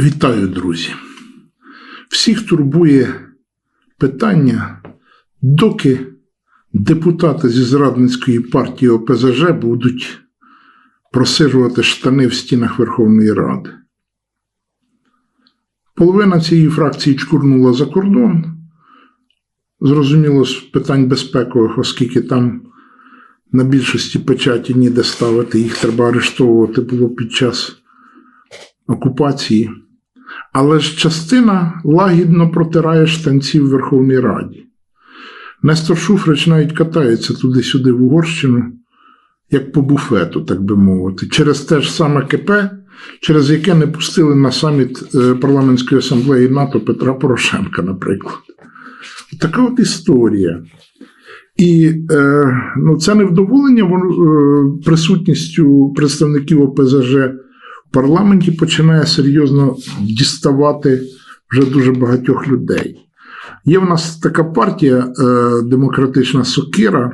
Вітаю, друзі! Всіх турбує питання, доки депутати зі Зрадницької партії ОПЗЖ будуть просижувати штани в стінах Верховної Ради. Половина цієї фракції чкурнула за кордон. Зрозуміло, з питань безпекових, оскільки там на більшості печаті ніде ставити, їх треба арештовувати було під час окупації. Але ж частина лагідно протирає штанці в Верховній Раді. Нестор Шуфрич навіть катається туди-сюди в Угорщину, як по буфету, так би мовити, через те ж саме КП, через яке не пустили на саміт е, парламентської асамблеї НАТО Петра Порошенка, наприклад. Така от історія. І е, ну, це невдоволення е, присутністю представників ОПЗЖ в парламенті починає серйозно діставати вже дуже багатьох людей. Є в нас така партія е, Демократична Сокира.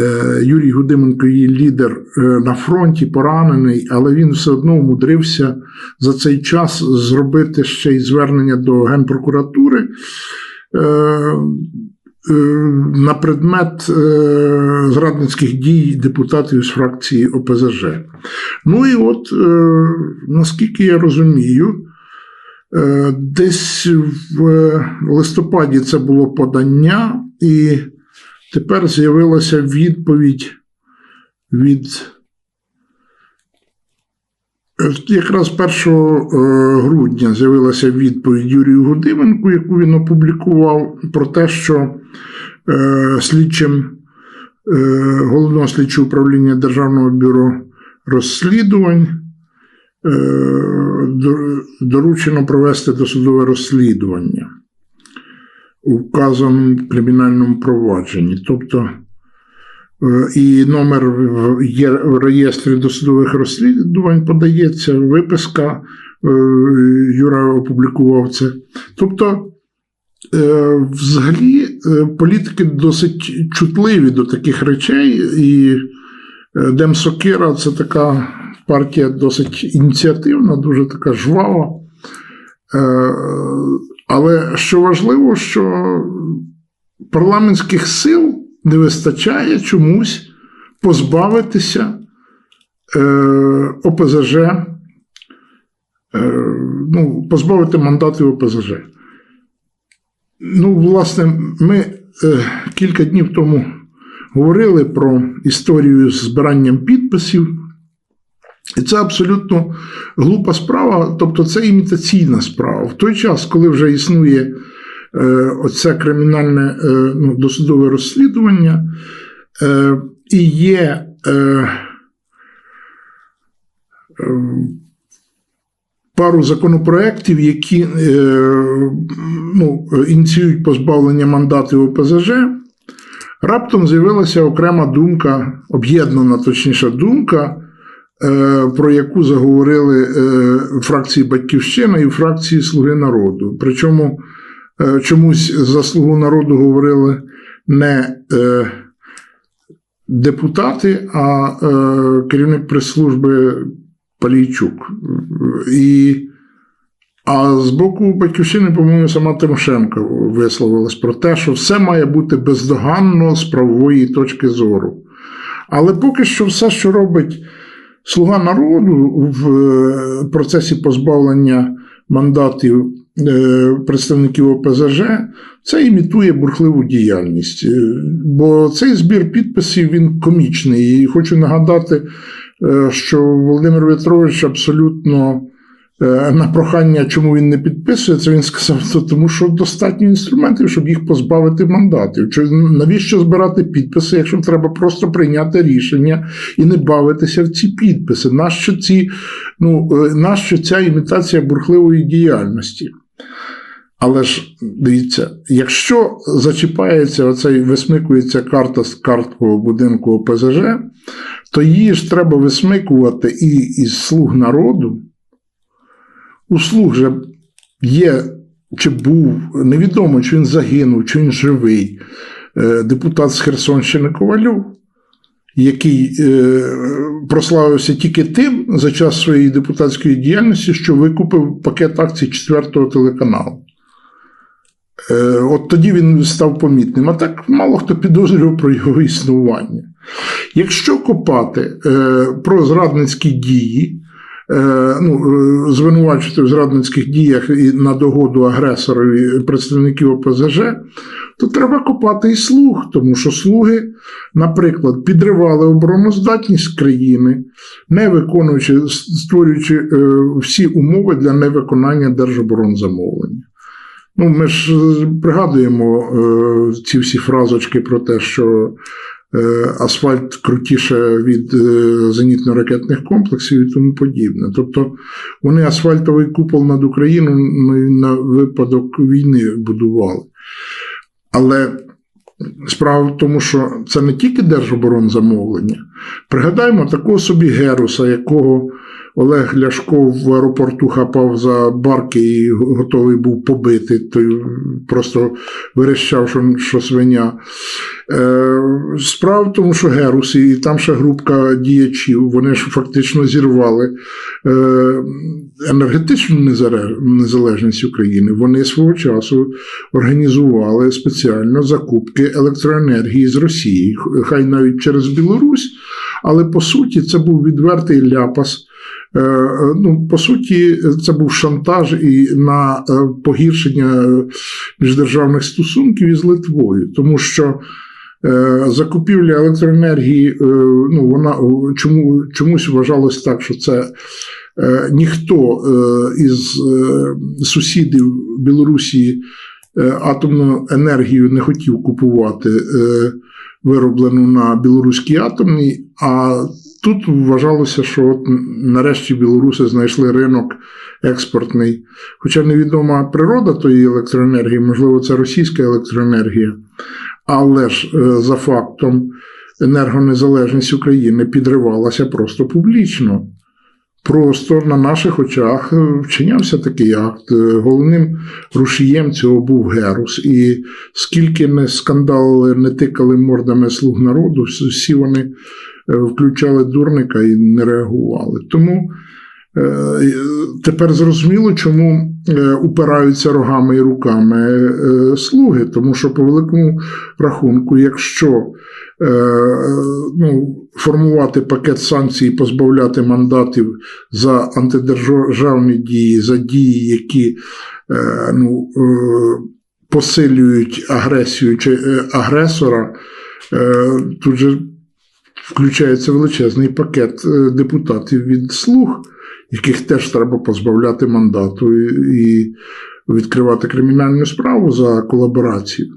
Е, Юрій Гудименко, її лідер е, на фронті, поранений, але він все одно умудрився за цей час зробити ще й звернення до Генпрокуратури. Е, на предмет зрадницьких дій депутатів з фракції ОПЗЖ. Ну і от, наскільки я розумію, десь в листопаді це було подання, і тепер з'явилася відповідь від. Якраз 1 грудня з'явилася відповідь Юрію Гудименку, яку він опублікував, про те, що е, слідчим е, головного слідчого управління Державного бюро розслідувань е, доручено провести досудове розслідування у вказаному кримінальному провадженні. Тобто і номер в реєстрі досудових розслідувань подається, виписка Юра опублікував це. Тобто, взагалі, політики досить чутливі до таких речей, і Демсокира це така партія досить ініціативна, дуже така жвава. Але що важливо, що парламентських сил не вистачає чомусь позбавитися е, ОПЗЖ, е, ну, позбавити мандатів ОПЗЖ. Ну, власне, ми е, кілька днів тому говорили про історію з збиранням підписів. І це абсолютно глупа справа, тобто це імітаційна справа. В той час, коли вже існує оце кримінальне е, ну, досудове розслідування, е, і є е, е, пару законопроєктів, які е, ну, ініціюють позбавлення мандатів ОПЗЖ, раптом з'явилася окрема думка, об'єднана точніша думка. Е, про яку заговорили е, фракції Батьківщина і фракції Слуги народу. Причому е, чомусь за Слугу народу говорили не депутати, а керівник прес-служби Палійчук. І а з боку Батьківщини, по-моєму, сама Тимошенко висловилась про те, що все має бути бездоганно з правової точки зору. Але поки що все, що робить Слуга народу в е, процесі позбавлення мандатів е, представників ОПЗЖ це імітує бурхливу діяльність. Е, бо цей збір підписів він комічний. І хочу нагадати, що Володимир В'ятрович абсолютно Е, на прохання, чому він не підписує, це він сказав, тому що достатньо інструментів, щоб їх позбавити мандатів. Чи навіщо збирати підписи, якщо треба просто прийняти рішення і не бавитися в ці підписи? Нащо ці, ну, е, нащо ця імітація бурхливої діяльності? Але ж дивіться, якщо зачіпається оцей висмикується карта з карткового будинку ОПЗЖ, то її ж треба висмикувати і із слуг народу услуг же є чи був, невідомо, чи він загинув, чи він живий, е, депутат з Херсонщини Ковалюк. Який е, прославився тільки тим за час своєї депутатської діяльності, що викупив пакет акцій четвертого телеканалу. Е, От тоді він став помітним. А так мало хто підозрював про його існування. Якщо копати е, про зрадницькі дії, ну, е, звинувачити в зрадницьких діях і на догоду агресорові представників ОПЗЖ, то треба копати і слуг, тому що слуги, наприклад, підривали обороноздатність країни, не виконуючи, створюючи е, всі умови для невиконання держоборонзамовлення. Ну, ми ж е, пригадуємо е, ці всі фразочки про те, що е, асфальт крутіше від е, зенітно-ракетних комплексів і тому подібне. Тобто вони асфальтовий купол над Україною на випадок війни будували. Але справа в тому, що це не тільки держоборонзамовлення. Пригадаємо такого собі Геруса, якого Олег Ляшко в аеропорту хапав за барки і готовий був побити, той просто верещав, що, що свиня. Е, справа в тому, що Герус і там ще групка діячів, вони ж фактично зірвали е, енергетичну незалежність України. Вони свого часу організували спеціально закупки електроенергії з Росії, хай навіть через Білорусь, але по суті це був відвертий ляпас. Е, е, Ну, по суті, це був шантаж і на е, погіршення міждержавних стосунків із Литвою, тому що закупівля електроенергії, ну, вона чому, чомусь вважалось так, що це ніхто із сусідів Білорусі атомну енергію не хотів купувати, вироблену на білоруській атомній, а тут вважалося, що от нарешті білоруси знайшли ринок експортний. Хоча невідома природа тої електроенергії, можливо, це російська електроенергія, але ж е, за фактом енергонезалежність України підривалася просто публічно. Просто на наших очах е, вчинявся такий акт. Е, Головним рушієм цього був Герус. І скільки не скандали, не тикали мордами слуг народу, всі вони е, включали дурника і не реагували. Тому тепер зрозуміло, чому упираються рогами і руками е, слуги, тому що по великому рахунку, якщо е, ну, формувати пакет санкцій, позбавляти мандатів за антидержавні дії, за дії, які е, ну, е, посилюють агресію чи е, агресора, е, тут же включається величезний пакет е, депутатів від слуг, яких теж треба позбавляти мандату і, відкривати кримінальну справу за колаборацію.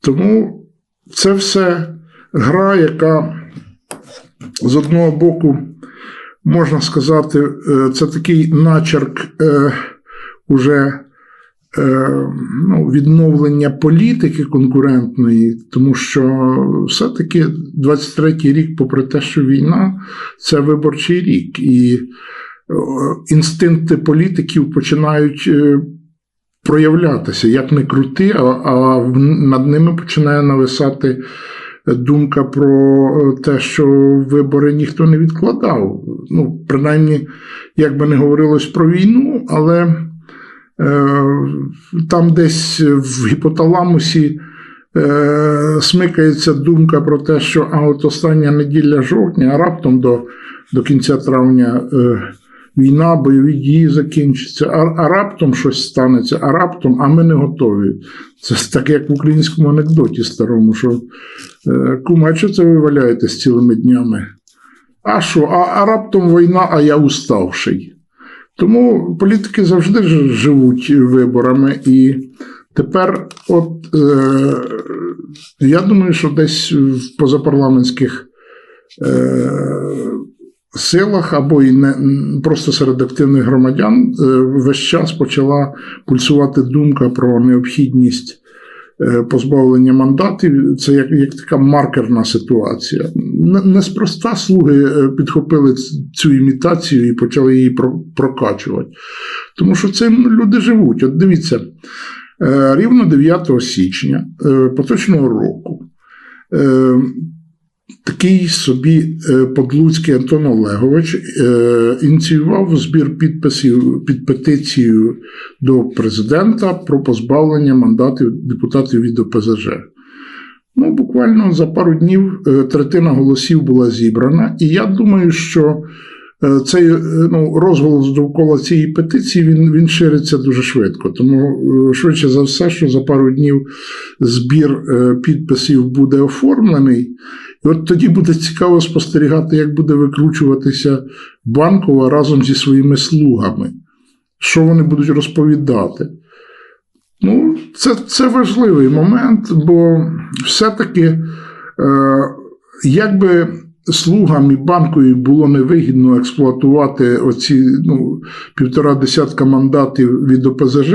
Тому це все гра, яка з одного боку, можна сказати, е, це такий начерк е, уже ну, відновлення політики конкурентної, тому що все-таки 23-й рік, попри те, що війна, це виборчий рік, і е, інстинкти політиків починають. е, Проявлятися як не крути, а, а над ними починає нависати думка про е, те, що вибори ніхто не відкладав. Ну, принаймні, як би не говорилось про війну, але е, там десь в гіпоталамусі е, смикається думка про те, що а от остання неділя жовтня, а раптом до, до кінця травня. Е, Війна, бойові дії закінчаться, а, а раптом щось станеться, а раптом, а ми не готові. Це так, як в українському анекдоті старому, що е, кума, а що це ви валяєтесь цілими днями? А що? А, а раптом війна, а я уставший. Тому політики завжди живуть виборами. І тепер, от е, я думаю, що десь в позапарламентських е, силах або і не просто серед активних громадян е, весь час почала пульсувати думка про необхідність позбавлення мандатів. Це як, як така маркерна ситуація. Неспроста слуги е, підхопили цю імітацію і почали її прокачувати. Тому що цим люди живуть. От дивіться, е, рівно 9 січня е, поточного року. Такий собі е, Подлуцький Антон Олегович е, ініціював збір підписів під петицією до президента про позбавлення мандатів депутатів від ОПЗЖ. Ну, буквально за пару днів е, третина голосів була зібрана, і я думаю, що цей е, ну, розголос довкола цієї петиції він, він шириться дуже швидко. Тому е, швидше за все, що за пару днів збір е, підписів буде оформлений. І от тоді буде цікаво спостерігати, як буде викручуватися банкова разом зі своїми слугами, що вони будуть розповідати. Ну, це, це важливий момент, бо все-таки, е, якби слугам і банкові було невигідно експлуатувати оці ну, півтора десятка мандатів від ОПЗЖ,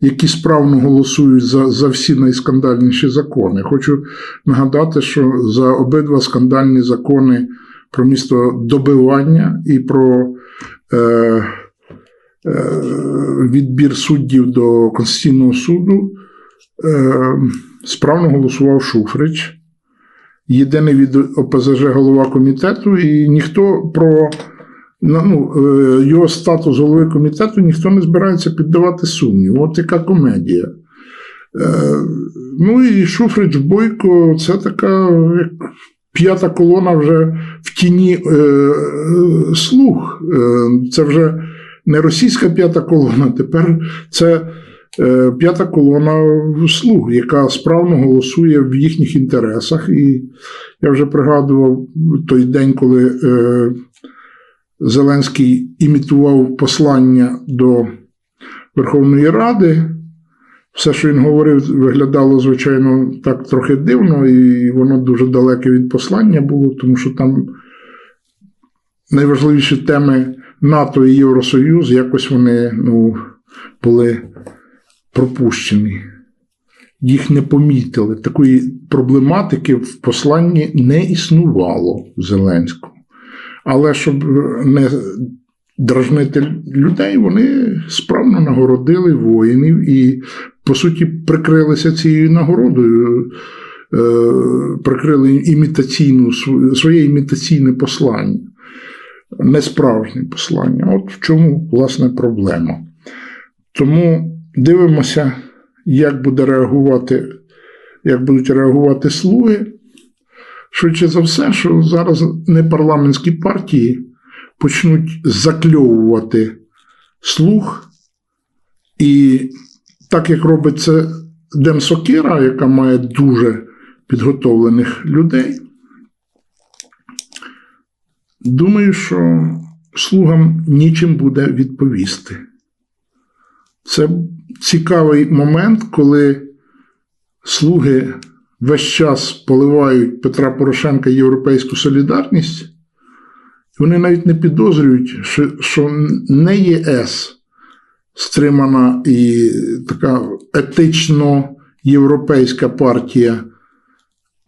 які справно голосують за, за всі найскандальніші закони. Хочу нагадати, що за обидва скандальні закони про місто добивання і про. Е, е, відбір суддів до Конституційного суду е, справно голосував Шуфрич, єдиний від ОПЗЖ голова комітету, і ніхто про ну, е, його статус голови комітету ніхто не збирається піддавати сумнів. От яка комедія. Е, Ну і Шуфрич Бойко це така як п'ята колона вже в тіні е, е, слуг. Е, це вже не російська п'ята колона, тепер це п'ята колона слуг, яка справно голосує в їхніх інтересах. І я вже пригадував той день, коли е, Зеленський імітував послання до Верховної Ради. Все, що він говорив, виглядало, звичайно, так трохи дивно, і воно дуже далеке від послання було, тому що там найважливіші теми НАТО і Євросоюз, якось вони ну, були пропущені. Їх не помітили. Такої проблематики в посланні не існувало в Зеленському. Але щоб не дражнити людей, вони справно нагородили воїнів і, по суті, прикрилися цією нагородою, е, прикрили імітаційну, своє імітаційне послання несправжнє послання. От в чому власне проблема. Тому дивимося, як буде реагувати, як будуть реагувати слуги. Швидше за все, що зараз непарламентські партії почнуть закльовувати слуг, і так як робить це Демсокира, яка має дуже підготовлених людей. Думаю, що слугам нічим буде відповісти. Це цікавий момент, коли слуги весь час поливають Петра Порошенка європейську солідарність, вони навіть не підозрюють, що не ЄС стримана і така етично європейська партія,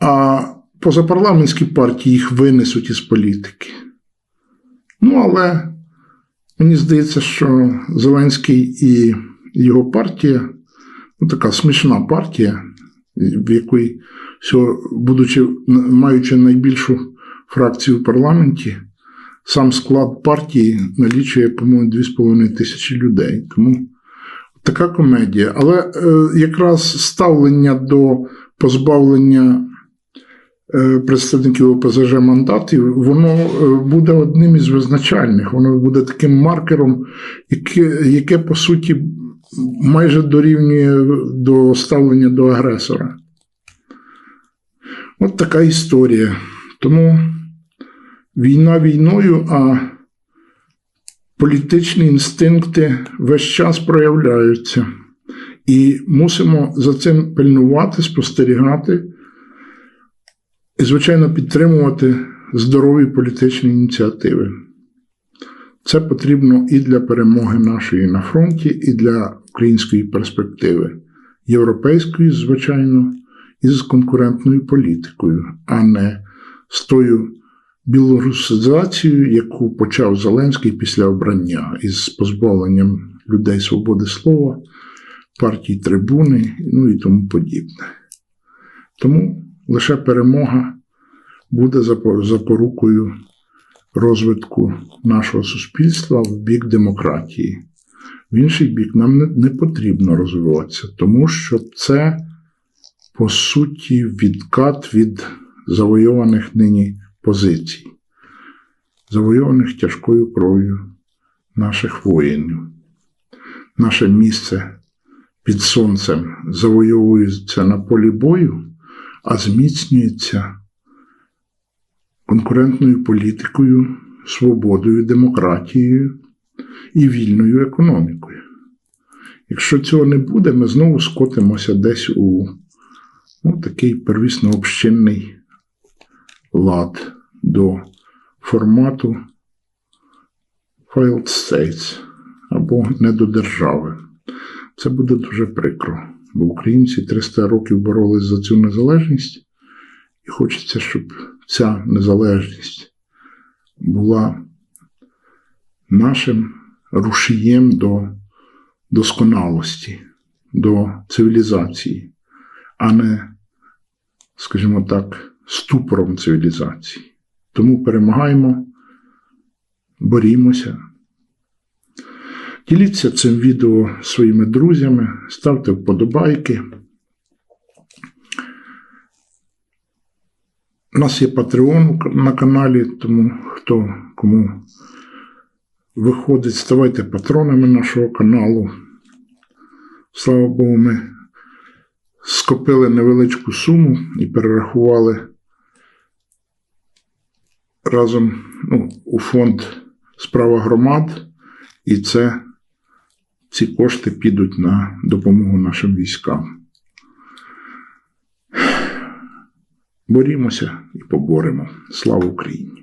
а позапарламентські партії їх винесуть із політики. Ну, але мені здається, що Зеленський і його партія ну, така смішна партія, в якої, будучи маючи найбільшу фракцію в парламенті, сам склад партії налічує, по-моєму, 2,5 тисячі людей. Тому така комедія. Але е, якраз ставлення до позбавлення Е, представників ОПЗЖ мандатів, воно е, буде одним із визначальних, воно буде таким маркером, яке, яке по суті майже дорівнює до ставлення до агресора. От така історія. Тому війна війною, а політичні інстинкти весь час проявляються. І мусимо за цим пильнувати, спостерігати і, звичайно, підтримувати здорові політичні ініціативи. Це потрібно і для перемоги нашої на фронті, і для української перспективи, європейської, звичайно, і з конкурентною політикою, а не з тою білорусизацією, яку почав Зеленський після обрання із позбавленням людей свободи слова, партій трибуни, ну і тому подібне. Тому лише перемога буде запо- запорукою розвитку нашого суспільства в бік демократії. В інший бік нам не, потрібно розвиватися, тому що це, по суті, відкат від завойованих нині позицій, завойованих тяжкою кров'ю наших воїнів. Наше місце під сонцем завойовується на полі бою, а зміцнюється конкурентною політикою, свободою, демократією і вільною економікою. Якщо цього не буде, ми знову скотимося десь у ну, такий первісно общинний лад до формату failed states або недодержави. Це буде дуже прикро, бо українці 300 років боролись за цю незалежність, і хочеться, щоб ця незалежність була нашим рушієм до досконалості, до цивілізації, а не, скажімо так, ступором цивілізації. Тому перемагаємо, борімося. Діліться цим відео своїми друзями, ставте вподобайки. У нас є Patreon на каналі, тому хто кому виходить, ставайте патронами нашого каналу. Слава Богу, ми скопили невеличку суму і перерахували разом ну, у фонд справа громад, і це ці кошти підуть на допомогу нашим військам. Борімося і поборемо. Слава Україні!